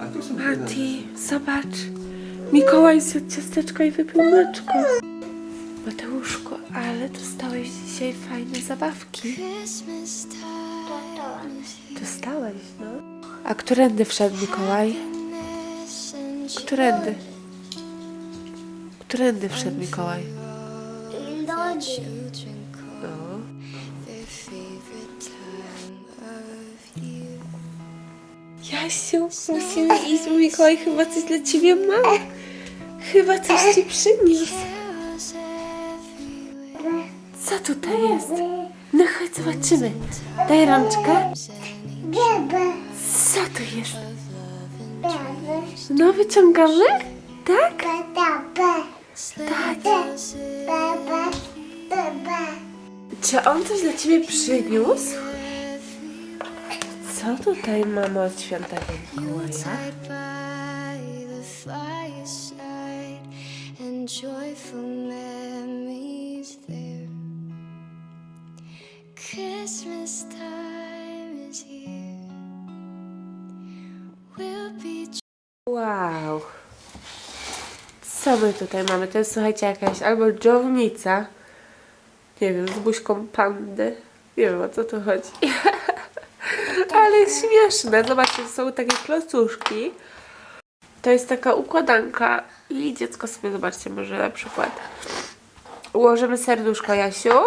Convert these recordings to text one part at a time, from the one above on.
A tu są Mati, zobacz. Mikołaj zjadł ciasteczko i wypił mleczko. Mateuszko, ale dostałeś dzisiaj fajne zabawki. Dostałeś, no. A którędy wszedł Mikołaj? Którędy? Którędy wszedł Mikołaj? Lodzi. Jasiu, musimy iść, Mikołaj chyba coś dla ciebie ma. Chyba coś ci przyniósł. Co tutaj jest? No chodź, zobaczymy. Daj rączkę. Co to jest? No wyciągamy? Tak? Tak. Czy on coś dla ciebie przyniósł? Co tutaj mamy od świętego Mikołaja? Wow. Co my tutaj mamy? To jest, słuchajcie, jakaś albo dżownica. Nie wiem, z buźką pandy. Nie wiem, o co tu chodzi. Ale jest śmieszne. Zobaczcie, są takie klocuszki. To jest taka układanka i dziecko sobie, zobaczcie, może na przykład ułożymy serduszko, Jasiu.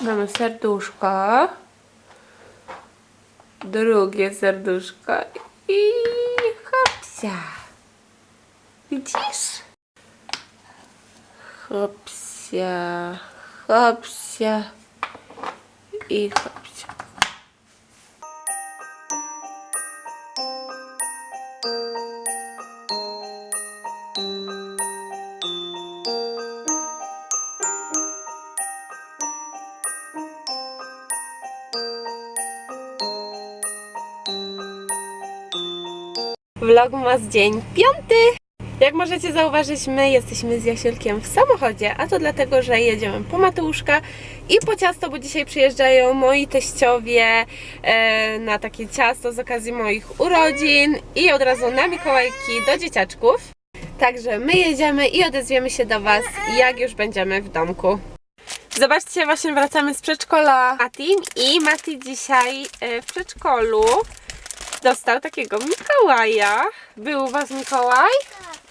Mamy serduszko. Drugie serduszko i hopsia. Widzisz? Hopsia, hopsia i hopsia. Vlogmas dzień piąty. Jak możecie zauważyć, my jesteśmy z Jasielkiem w samochodzie, a to dlatego, że jedziemy po Mateuszka i po ciasto, bo dzisiaj przyjeżdżają moi teściowie e, na takie ciasto z okazji moich urodzin i od razu na Mikołajki do dzieciaczków. Także my jedziemy i odezwiemy się do Was, jak już będziemy w domku. Zobaczcie, właśnie wracamy z przedszkola Mati i Mati dzisiaj e, w przedszkolu dostał takiego Mikołaja. Był u Was Mikołaj?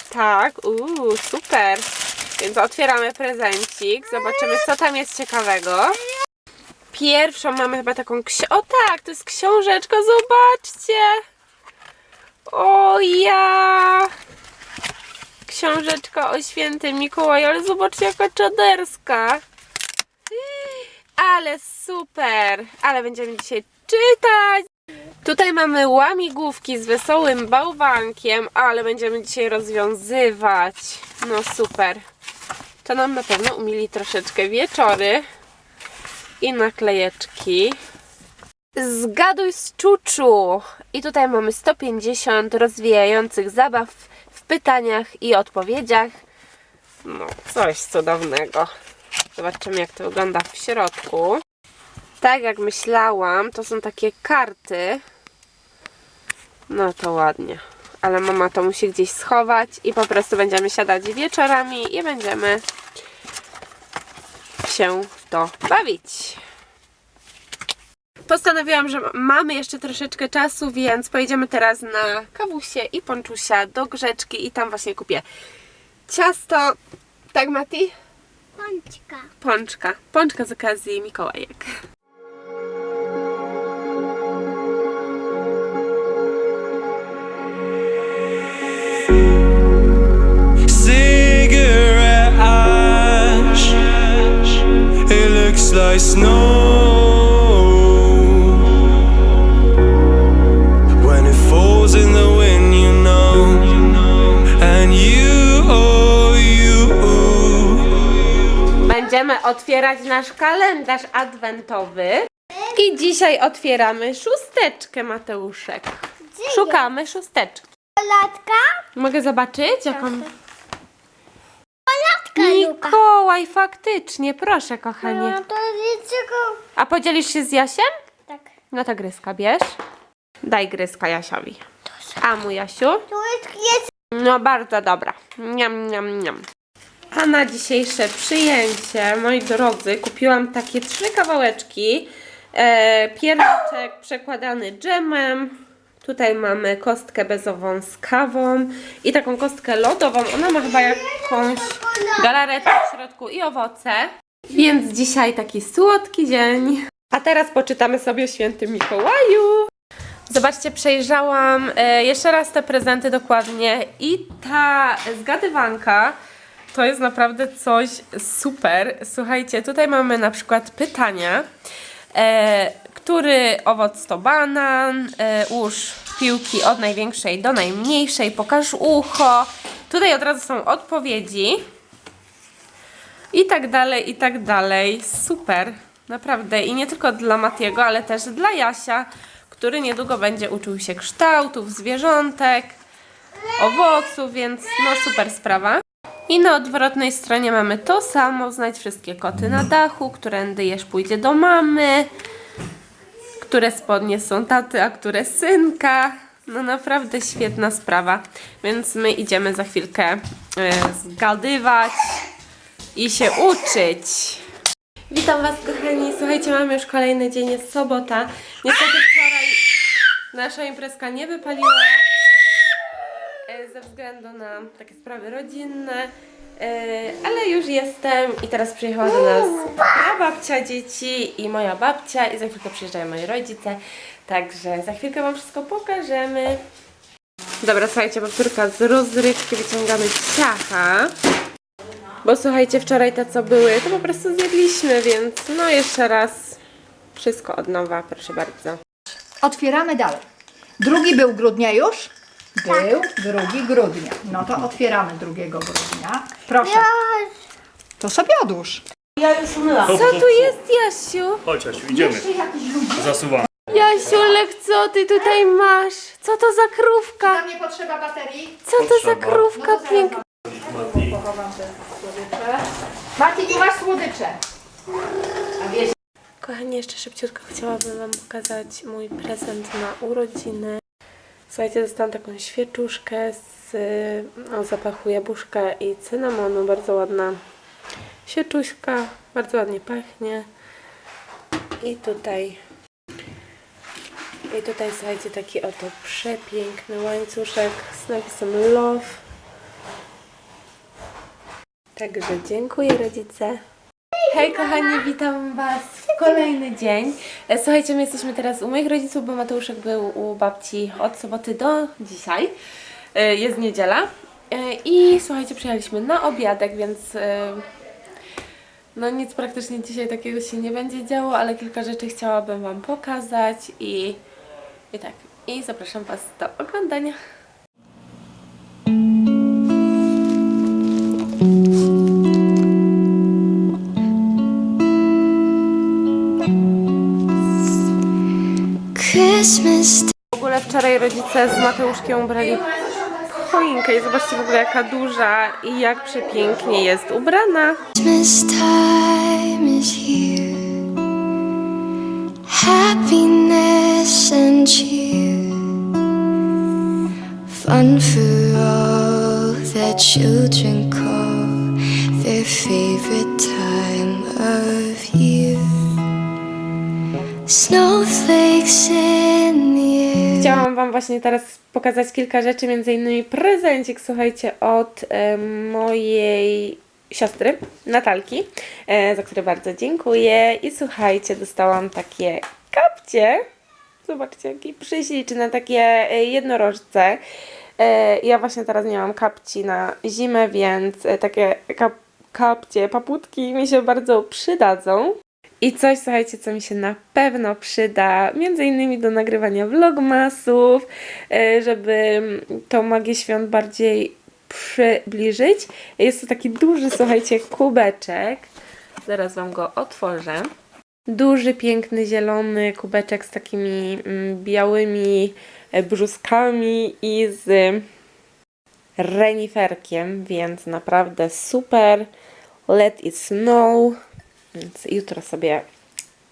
Tak, uuu, super. Więc otwieramy prezencik, zobaczymy co tam jest ciekawego. Pierwszą mamy chyba taką książkę. O tak, to jest książeczka, zobaczcie. O ja. Książeczka o świętym Mikołaju, ale zobaczcie jaka czaderska. Ale super, ale będziemy dzisiaj czytać. Tutaj mamy łamigłówki z wesołym bałwankiem, ale będziemy dzisiaj rozwiązywać. No super. To nam na pewno umili troszeczkę wieczory i naklejeczki. Zgaduj z czuczu. I tutaj mamy 150 rozwijających zabaw w pytaniach i odpowiedziach. No, coś cudownego. Zobaczymy, jak to wygląda w środku. Tak jak myślałam, to są takie karty. No to ładnie. Ale mama to musi gdzieś schować i po prostu będziemy siadać wieczorami i będziemy się w to bawić. Postanowiłam, że mamy jeszcze troszeczkę czasu, więc pojedziemy teraz na kawusie i ponczusia do Grzeczki i tam właśnie kupię ciasto. Tak, Mati? Pączka. Pączka. Pączka z okazji Mikołajek. Będziemy otwierać nasz kalendarz adwentowy. I dzisiaj otwieramy szósteczkę, Mateuszek. Szukamy szósteczki. Latka? Mogę zobaczyć, jaką... Luka. Mikołaj, faktycznie, proszę, kochanie. No to? A podzielisz się z Jasiem? Tak. No to gryzka bierz. Daj gryzka Jasiowi. A mu Jasiu? Tu jest No bardzo dobra. Niam, niam, niam. A na dzisiejsze przyjęcie, moi drodzy, kupiłam takie trzy kawałeczki. E, pierniczek przekładany dżemem. Tutaj mamy kostkę bezową z kawą i taką kostkę lodową. Ona ma chyba jakąś galaretę w środku i owoce. Więc dzisiaj taki słodki dzień. A teraz poczytamy sobie o świętym Mikołaju. Zobaczcie, przejrzałam e, jeszcze raz te prezenty dokładnie i ta zgadywanka to jest naprawdę coś super. Słuchajcie, tutaj mamy na przykład pytania. E, który owoc to banan? E, ułóż piłki od największej do najmniejszej. Pokaż ucho. Tutaj od razu są odpowiedzi. I tak dalej, i tak dalej. Super, naprawdę. I nie tylko dla Matiego, ale też dla Jasia, który niedługo będzie uczył się kształtów, zwierzątek, owoców, więc no super sprawa. I na odwrotnej stronie mamy to samo, znajdź wszystkie koty na dachu, którędy jesz pójdzie do mamy, które spodnie są taty, a które synka. No naprawdę świetna sprawa, więc my idziemy za chwilkę e, zgadywać i się uczyć. Witam Was kochani, słuchajcie, mamy już kolejny dzień, jest sobota. Niestety wczoraj nasza imprezka nie wypaliła e, ze względu na takie sprawy rodzinne, ale już jestem i teraz przyjechała do nas babcia dzieci i moja babcia i za chwilkę przyjeżdżają moi rodzice, także za chwilkę Wam wszystko pokażemy. Dobra, słuchajcie, powtórka z rozrywki, wyciągamy ciacha. Bo słuchajcie, wczoraj te co były, to po prostu zjedliśmy, więc no jeszcze raz wszystko od nowa, proszę bardzo. Otwieramy dalej. Drugi był grudnia już? Był drugi grudnia. No to otwieramy drugiego grudnia. Proszę. To sobie odłóż. Co tu jest, Jasiu? Chodź, Asiu, idziemy. Zasuwamy. Jasiulek, co ty tutaj masz? Co to za krówka? Tam nie potrzeba baterii. Co to za Potrzeba. krówka piękna? Pochowam te słodycze. Mati, tu masz słodycze. A wiesz, Kochani, jeszcze szybciutko chciałabym Wam pokazać mój prezent na urodziny. Słuchajcie, dostałam taką świeczuszkę z o zapachu jabłuszka i cynamonu. Bardzo ładna świeczuszka, bardzo ładnie pachnie. I tutaj i tutaj słuchajcie, taki oto przepiękny łańcuszek z napisem Love. Także dziękuję rodzice. Hej kochani, witam Was kolejny dzień. E, Słuchajcie, my jesteśmy teraz u moich rodziców, bo Mateuszek był u babci od soboty do dzisiaj. E, Jest niedziela. E, I słuchajcie, przyjechaliśmy na obiadek, więc no nic praktycznie dzisiaj takiego się nie będzie działo, ale kilka rzeczy chciałabym Wam pokazać i, i tak. I zapraszam Was do oglądania. W ogóle wczoraj rodzice z Mateuszkiem ubrali choinkę i zobaczcie w ogóle jaka duża i jak przepięknie jest ubrana. Christmas time is here. Happiness and cheer. Fun for all that children call their favorite time of year. Chciałam Wam właśnie teraz pokazać kilka rzeczy, między innymi prezencik, słuchajcie, od e, mojej siostry, Natalki, e, za który bardzo dziękuję. I słuchajcie, dostałam takie kapcie. Zobaczcie, jaki prześliczne, takie e, jednorożce. E, ja właśnie teraz nie mam kapci na zimę, więc e, takie kap kapcie, paputki mi się bardzo przydadzą. I coś, słuchajcie, co mi się na pewno przyda, między innymi do nagrywania vlogmasów, e, żeby tą magię świąt bardziej przybliżyć. Jest to taki duży, słuchajcie, kubeczek. Zaraz Wam go otworzę. Duży, piękny, zielony kubeczek z takimi mm, białymi e, brzuskami i z reniferkiem, więc naprawdę super. Let it snow. Więc jutro sobie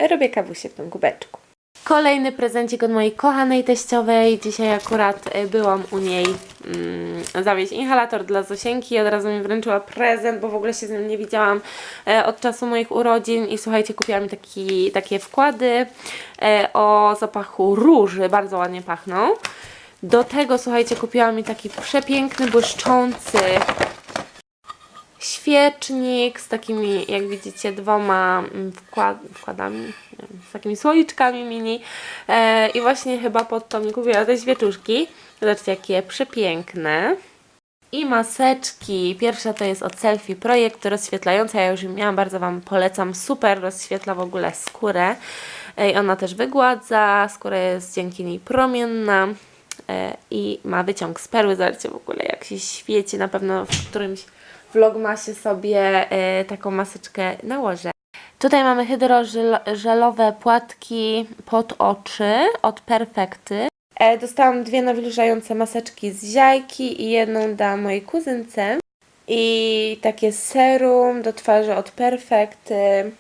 robię kawusie w tym kubeczku. Kolejny prezencik od mojej kochanej teściowej. Dzisiaj akurat e, byłam u niej mm, zawieźć inhalator dla Zosienki i od razu mi wręczyła prezent, bo w ogóle się z nim nie widziałam e, od czasu moich urodzin i słuchajcie, kupiła mi taki, takie wkłady e, o zapachu róży, bardzo ładnie pachną. Do tego, słuchajcie, kupiła mi taki przepiękny, błyszczący świecznik z takimi, jak widzicie, dwoma mm, wkład wkładami, z takimi słoiczkami mini e, i właśnie chyba pod to mi kupiła te świeczuszki. Zobaczcie, jakie przepiękne. I maseczki. Pierwsza to jest od Selfie Projekt rozświetlająca. Ja już ją miałam, bardzo Wam polecam. Super rozświetla w ogóle skórę. E, I ona też wygładza. Skóra jest dzięki niej promienna. E, I ma wyciąg z perły. Zobaczcie w ogóle jak się świeci. Na pewno w którymś vlogmasie sobie e, taką maseczkę nałożę. Tutaj mamy hydrożelowe płatki pod oczy od Perfekty. E, dostałam dwie nawilżające maseczki z ziajki i jedną dałam mojej kuzynce. I takie serum do twarzy od Perfekty. E,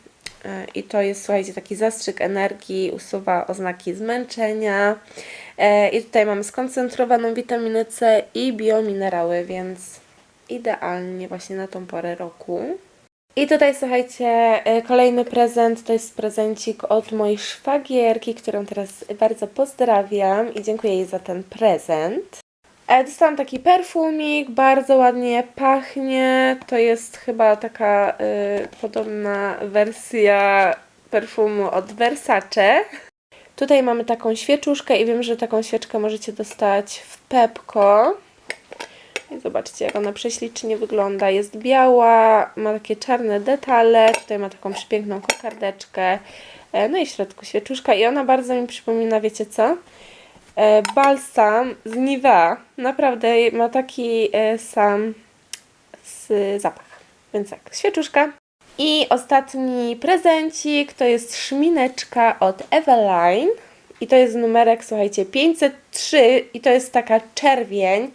I to jest, słuchajcie, taki zastrzyk energii, usuwa oznaki zmęczenia. I tutaj mamy skoncentrowaną witaminę C i biominerały, więc idealnie właśnie na tą porę roku. I tutaj słuchajcie, e, kolejny prezent to jest prezencik od mojej szwagierki, którą teraz bardzo pozdrawiam i dziękuję jej za ten prezent. E, Dostałam taki perfumik, bardzo ładnie pachnie. To jest chyba taka y, podobna wersja perfumu od Versace. Tutaj mamy taką świeczuszkę i wiem, że taką świeczkę możecie dostać w Pepko. Zobaczcie, jak ona prześlicznie wygląda. Jest biała, ma takie czarne detale. Tutaj ma taką przepiękną kokardeczkę. E, No i w środku świeczuszka. I ona bardzo mi przypomina, wiecie co? E, Balsam z Nivea. Naprawdę ma taki e, sam zapach. Więc tak, świeczuszka. I ostatni prezencik to jest szmineczka od Eveline. I to jest numerek, słuchajcie, 503 i to jest taka czerwień,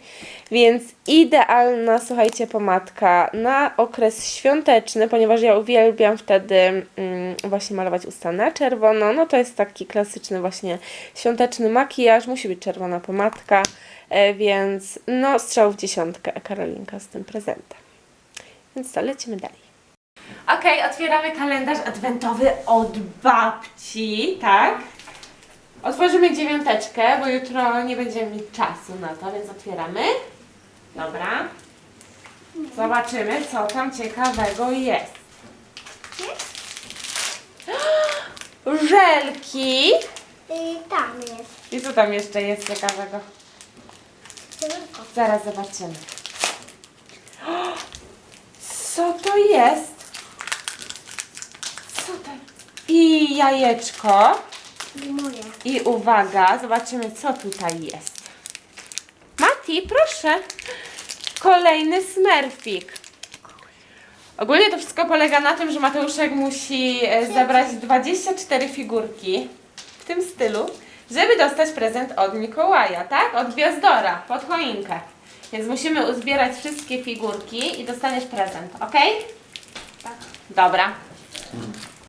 więc idealna, słuchajcie, pomadka na okres świąteczny, ponieważ ja uwielbiam wtedy mm, właśnie malować usta na czerwono. No to jest taki klasyczny właśnie świąteczny makijaż, musi być czerwona pomadka, e, więc no strzał w dziesiątkę Karolinka z tym prezentem. Więc to lecimy dalej. Okej, otwieramy kalendarz adwentowy od babci, tak? Otworzymy dziewiąteczkę, bo jutro nie będziemy mieć czasu na to, więc otwieramy. Dobra. Zobaczymy, co tam ciekawego jest. Żelki. I tam jest. I co tam jeszcze jest ciekawego? Tylko. Zaraz zobaczymy. Co to jest? Co to? I jajeczko. I moje. I uwaga, zobaczymy co tutaj jest. Mati, proszę. Kolejny smerfik. Ogólnie to wszystko polega na tym, że Mateuszek musi e, zebrać 24 figurki w tym stylu, żeby dostać prezent od Mikołaja, tak? Od Gwiazdora, pod choinkę. Więc musimy uzbierać wszystkie figurki i dostaniesz prezent, ok? Tak. Dobra.